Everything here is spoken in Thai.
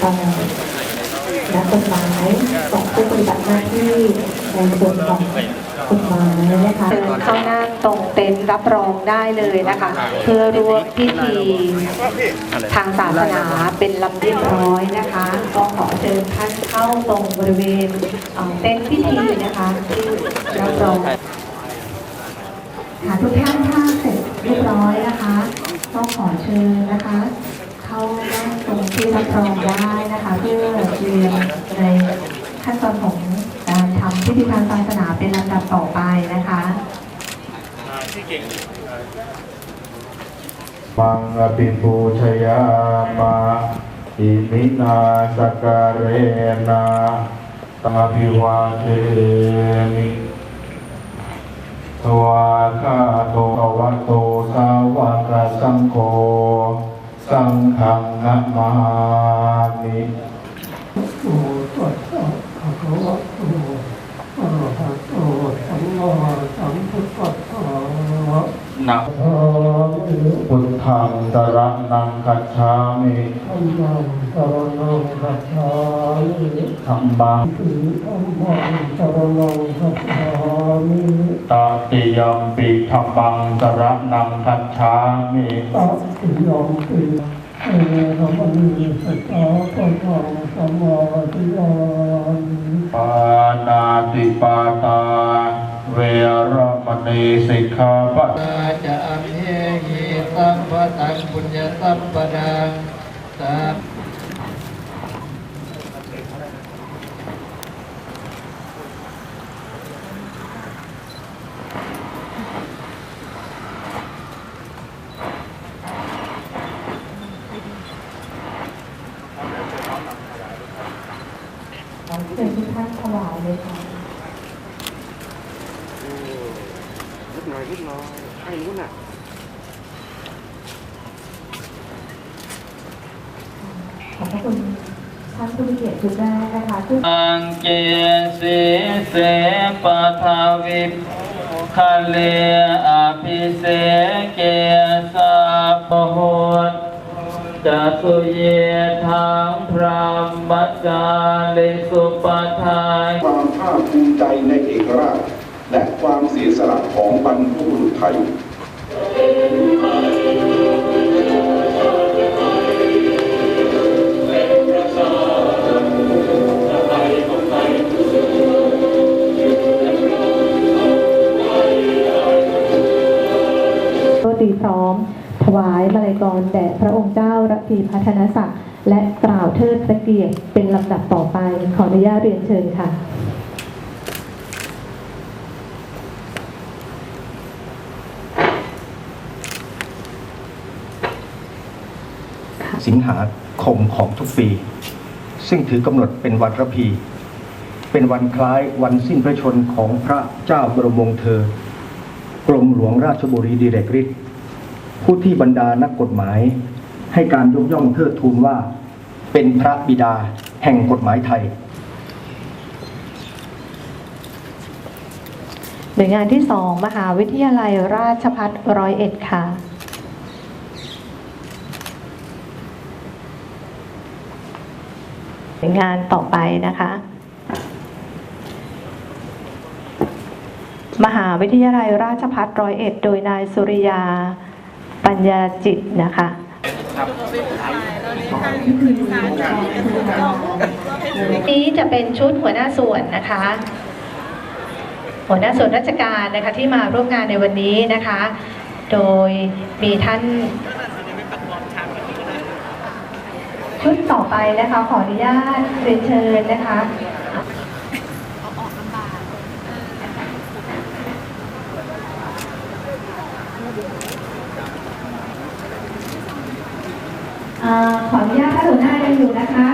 เอ่อนักกฎหมายของผู้ปฏิบัติหน้าที่ในส่วนของกฎหมายนะคะเดินเข้านั่งตรงเต็นท์รับรองได้เลยนะคะ เพื่อร่วมพิธีทางศาสนาเป็นลำเรียบร้อยนะคะ ก็ขอเชิญท่านเข้าตรงบริเวณเอ่อเต็นท์พิธีนะคะที่รับรองค่ะทุกท่านถ้าเสร็จเรียบร้อยนะคะ ก็ขอเชิญนะคะเข้านั่งต รับรองได้นะคะเพื่อเรียนในขั้นตอนของการทำพิธีทางศาสนาเป็นลำดับต่อไปนะคะมังอภิปูชยามาอิมินาสการเรนะตาภิวาเทมิทวาคาโตภวะโตสาวกสังโฆสังฆัง นะมามิโอตัสสะภะคะวะโตอะระหะโตสัมมาสัมพุทธัสสะนะพุทธังสรณังคัจฉามิธัมมังสรณังคัจฉามิธัมมังติธัมมังสรณังคัจฉามิตาติยัมปิธัมมังสรณังคัจฉามิตัสสิยมปิ เอระมณีสัจจาปะทังสัมมาทิฏฐามิปานาติปาตา เวรมณีสิกขาปะจะอภิหิตัมปะตังปุญญตัมปะงสา ขอ เชิญทุกท่านถวายเลยค่ะนิดหน่อยนิดหน่อยข้างนู้นน่ะขอบพระคุณท่านผู้มีเกียรติทุกท่านนะคะที่อังเกสีเสปทาวิคาเลอภิ จัสุเยทางพระมจาลิสุปทายความภาคภูมิใจในเอกราช และความเสียสละของบรรพบุรุษไทย วายมาลัยกรแด่พระองค์เจ้ารัพีพัฒนศักดิ์และกล่าวเทิดพระเกียรติเป็นลำดับต่อไป ขออนุญาตเรียนเชิญค่ะสิงหาคมของทุกปี ซึ่งถือกำหนดเป็นวันระพี เป็นวันคล้ายวันสิ้นพระชนของพระเจ้าบรมวงศ์เธอ กรมหลวงราชบุรีดีเรกฤทธิ์ ผู้ที่บรรดานักกฎหมาย ให้การยกย่องเทิดทูนว่า เป็นพระบิดาแห่งกฎหมายไทยหน่วยงานที่สองมหาวิทยาลัยราชภัฏร้อยเอ็ดค่ะหน่วยงานต่อไปนะคะ มหาวิทยาลัยราชภัฏร้อยเอ็ดโดยนายสุริยา ปัญญาจิตนะคะนี้จะเป็นชุดหัวหน้าส่วนนะคะ หัวหน้าส่วนราชการนะคะที่มาร่วมงานในวันนี้นะคะ โดยมีท่านชุดต่อไปนะคะขออนุญาตเรียนเชิญนะคะอ่า ขออนุญาตท่านหัวหน้ายังอยู่นะคะ